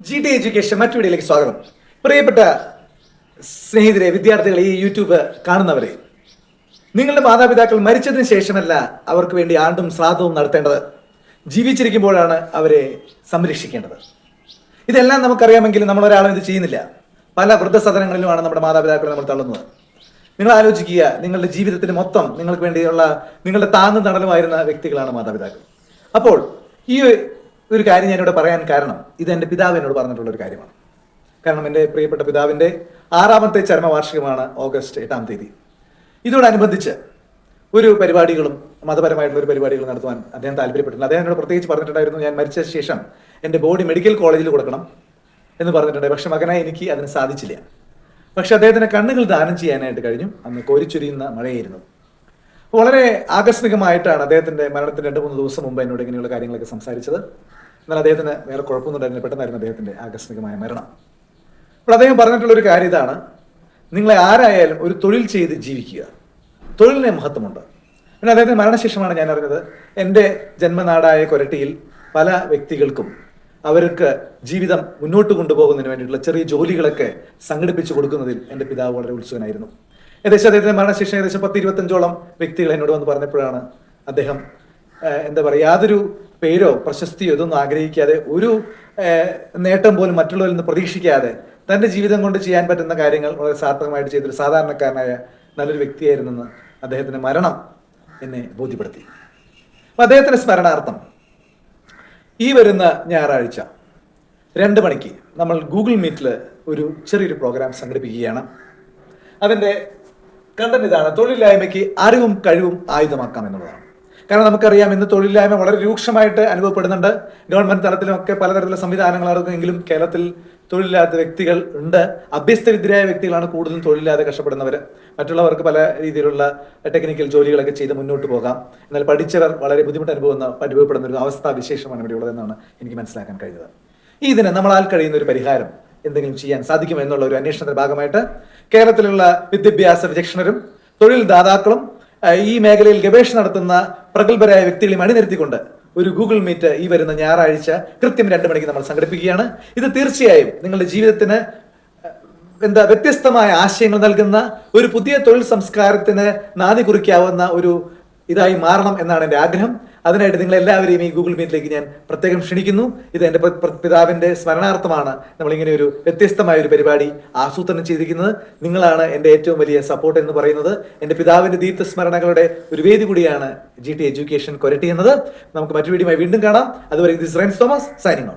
G T education മറ്റു വീഡിയോയിലേക്ക് സ്വാഗതം. പ്രിയപ്പെട്ട സ്നേഹിതരെ വിദ്യാർത്ഥികളെ ഈ യൂട്യൂബ് കാണുന്നവരെ നിങ്ങളുടെ മാതാപിതാക്കൾ മരിച്ചതിന് ശേഷമല്ല അവർക്ക് വേണ്ടി ആണ്ടും ശ്രാദ്ധവും നടത്തേണ്ടത്. ജീവിച്ചിരിക്കുമ്പോഴാണ് അവരെ സംരക്ഷിക്കേണ്ടത്. ഇതെല്ലാം നമുക്കറിയാമെങ്കിലും നമ്മളൊരാളും ഇത് ചെയ്യുന്നില്ല. പല വൃദ്ധസദനങ്ങളിലുമാണ് നമ്മുടെ മാതാപിതാക്കളെ നമ്മൾ തള്ളുന്നത്. നിങ്ങൾ ആലോചിക്കുക നിങ്ങളുടെ ജീവിതത്തിന് മൊത്തം നിങ്ങൾക്ക് വേണ്ടിയുള്ള നിങ്ങളുടെ താങ്ങും തണലുമായിരുന്ന വ്യക്തികളാണ് മാതാപിതാക്കൾ. അപ്പോൾ ഈ ഒരു കാര്യം ഞാനിവിടെ പറയാൻ കാരണം. ഇത് എന്റെ പിതാവ് എന്നോട് പറഞ്ഞിട്ടുള്ള ഒരു കാര്യമാണ്. കാരണം എന്റെ പ്രിയപ്പെട്ട പിതാവിന്റെ ആറാമത്തെ ചരമവാർഷികമാണ് ഓഗസ്റ്റ് എട്ടാം തീയതി. ഇതോടനുബന്ധിച്ച് ഒരു പരിപാടികളും മതപരമായിട്ടുള്ള ഒരു പരിപാടികൾ നടത്തുവാൻ അദ്ദേഹം താല്പര്യപ്പെട്ടിട്ടുണ്ട്. അദ്ദേഹം എന്നോട് പ്രത്യേകിച്ച് പറഞ്ഞിട്ടുണ്ടായിരുന്നു ഞാൻ മരിച്ച ശേഷം എന്റെ ബോഡി മെഡിക്കൽ കോളേജിൽ കൊടുക്കണം എന്ന് പറഞ്ഞിട്ടുണ്ട്. പക്ഷെ മകനായി എനിക്ക് അതിന് സാധിച്ചില്ല. പക്ഷെ അദ്ദേഹത്തിന്റെ കണ്ണുകൾ ദാനം ചെയ്യാനായിട്ട് കഴിഞ്ഞു. അന്ന് കോരിച്ചൊരിയുന്ന മഴയായിരുന്നു. വളരെ ആകസ്മികമായിട്ടാണ് അദ്ദേഹത്തിന്റെ മരണത്തിന് രണ്ട് മൂന്ന് ദിവസം മുമ്പ് എന്നോട് ഇങ്ങനെയുള്ള കാര്യങ്ങളൊക്കെ സംസാരിച്ചത്. എന്നാൽ അദ്ദേഹത്തിന് വേറെ കുഴപ്പമൊന്നും ഉണ്ടായിരുന്നില്ല പെട്ടെന്നായിരുന്നു അദ്ദേഹത്തിന്റെ ആകസ്മികമായ മരണം. അപ്പോൾ അദ്ദേഹം പറഞ്ഞിട്ടുള്ള ഒരു കാര്യം ഇതാണ്. നിങ്ങളെ ആരായാലും ഒരു തൊഴിൽ ചെയ്ത് ജീവിക്കുക. തൊഴിലിനെ മഹത്വമുണ്ട്. പിന്നെ അദ്ദേഹത്തിന് മരണശേഷമാണ് ഞാൻ അറിഞ്ഞത്. എന്റെ ജന്മനാടായ കൊരട്ടിയിൽ പല വ്യക്തികൾക്കും അവർക്ക് ജീവിതം മുന്നോട്ട് കൊണ്ടുപോകുന്നതിന് വേണ്ടിയിട്ടുള്ള ചെറിയ ജോലികളൊക്കെ സംഘടിപ്പിച്ചു കൊടുക്കുന്നതിൽ എന്റെ പിതാവ് വളരെ ഉത്സുകനായിരുന്നു. ഏകദേശം അദ്ദേഹത്തിന്റെ മരണശേഷം ഏകദേശം പത്ത് ഇരുപത്തഞ്ചോളം വ്യക്തികൾ എന്നോട് വന്ന് പറഞ്ഞപ്പോഴാണ് അദ്ദേഹം എന്താ പറയുക യാതൊരു പേരോ പ്രശസ്തിയോ ഇതൊന്നും ആഗ്രഹിക്കാതെ ഒരു നേട്ടം പോലും മറ്റുള്ളവരിൽ നിന്ന് പ്രതീക്ഷിക്കാതെ തന്റെ ജീവിതം കൊണ്ട് ചെയ്യാൻ പറ്റുന്ന കാര്യങ്ങൾ വളരെ സാർത്ഥകമായിട്ട് ചെയ്തൊരു സാധാരണക്കാരനായ നല്ലൊരു വ്യക്തിയായിരുന്നെന്ന് അദ്ദേഹത്തിന്റെ മരണം എന്നെ ബോധ്യപ്പെടുത്തി. അപ്പൊ അദ്ദേഹത്തിന്റെ സ്മരണാർത്ഥം ഈ വരുന്ന ഞായറാഴ്ച രണ്ട് മണിക്ക് നമ്മൾ ഗൂഗിൾ മീറ്റിൽ ഒരു ചെറിയൊരു പ്രോഗ്രാം സംഘടിപ്പിക്കുകയാണ്. അതിന്റെ കണ്ടന്റ് ഇതാണ് തൊഴിലില്ലായ്മയ്ക്ക് അറിവും കഴിവും ആയുധമാക്കാം എന്നുള്ളതാണ്. കാരണം നമുക്കറിയാം ഇന്ന് തൊഴിലില്ലായ്മ വളരെ രൂക്ഷമായിട്ട് അനുഭവപ്പെടുന്നുണ്ട്. ഗവൺമെന്റ് തലത്തിലുമൊക്കെ പലതരത്തിലുള്ള സംവിധാനങ്ങൾ ഇറങ്ങുമെങ്കിലും കേരളത്തിൽ തൊഴിലില്ലാത്ത വ്യക്തികൾ ഉണ്ട്. അഭ്യസ്തവിദ്യരായ വ്യക്തികളാണ് കൂടുതലും തൊഴിലില്ലാതെ കഷ്ടപ്പെടുന്നവർ മറ്റുള്ളവർക്ക് പല രീതിയിലുള്ള ടെക്നിക്കൽ ജോലികളൊക്കെ ചെയ്ത് മുന്നോട്ട് പോകാം. എന്നാൽ പഠിച്ചവർ വളരെ ബുദ്ധിമുട്ട് അനുഭവം അനുഭവപ്പെടുന്ന ഒരു അവസ്ഥാ വിശേഷമാണ് ഇവിടെയുള്ളത് എന്നാണ് എനിക്ക് മനസ്സിലാക്കാൻ കഴിഞ്ഞത്. ഇതിന് നമ്മളാൽ കഴിയുന്ന ഒരു പരിഹാരം എന്തെങ്കിലും ചെയ്യാൻ സാധിക്കും എന്നുള്ള ഒരു അന്വേഷണത്തിന്റെ ഭാഗമായിട്ട് കേരളത്തിലുള്ള വിദ്യാഭ്യാസ വിചക്ഷണരും തൊഴിൽ ദാതാക്കളും ഈ മേഖലയിൽ ഗവേഷണം നടത്തുന്ന പ്രഗത്ഭരായ വ്യക്തികളെയും അണിനിരത്തിക്കൊണ്ട് ഒരു ഗൂഗിൾ മീറ്റ് ഈ വരുന്ന ഞായറാഴ്ച കൃത്യം രണ്ട് മണിക്ക് നമ്മൾ സംഘടിപ്പിക്കുകയാണ്. ഇത് തീർച്ചയായും നിങ്ങളുടെ ജീവിതത്തിന് എന്താ വ്യത്യസ്തമായ ആശയങ്ങൾ നൽകുന്ന ഒരു പുതിയ തൊഴിൽ സംസ്കാരത്തിന് നാദി കുറിക്കാവുന്ന ഒരു ഇതായി മാറണം എന്നാണ് എന്റെ ആഗ്രഹം. അതിനായിട്ട് നിങ്ങൾ എല്ലാവരെയും ഈ ഗൂഗിൾ മീറ്റിലേക്ക് ഞാൻ പ്രത്യേകം ക്ഷണിക്കുന്നു. ഇത് എന്റെ പിതാവിന്റെ സ്മരണാർത്ഥമാണ് നമ്മളിങ്ങനെ ഒരു വ്യത്യസ്തമായ ഒരു പരിപാടി ആസൂത്രണം ചെയ്തിരിക്കുന്നത്. നിങ്ങളാണ് എന്റെ ഏറ്റവും വലിയ സപ്പോർട്ട് എന്ന് പറയുന്നത്. എന്റെ പിതാവിന്റെ ദീപ്ത സ്മരണകളുടെ ഒരു വേദി കൂടിയാണ് ജി ടി എഡ്യൂക്കേഷൻ കൊരട്ടി എന്നത് നമുക്ക് മറ്റു വീഡിയോ വീണ്ടും കാണാം. അതുവരെ ദിസ് റൈൻസ് തോമസ് സൈനിങ്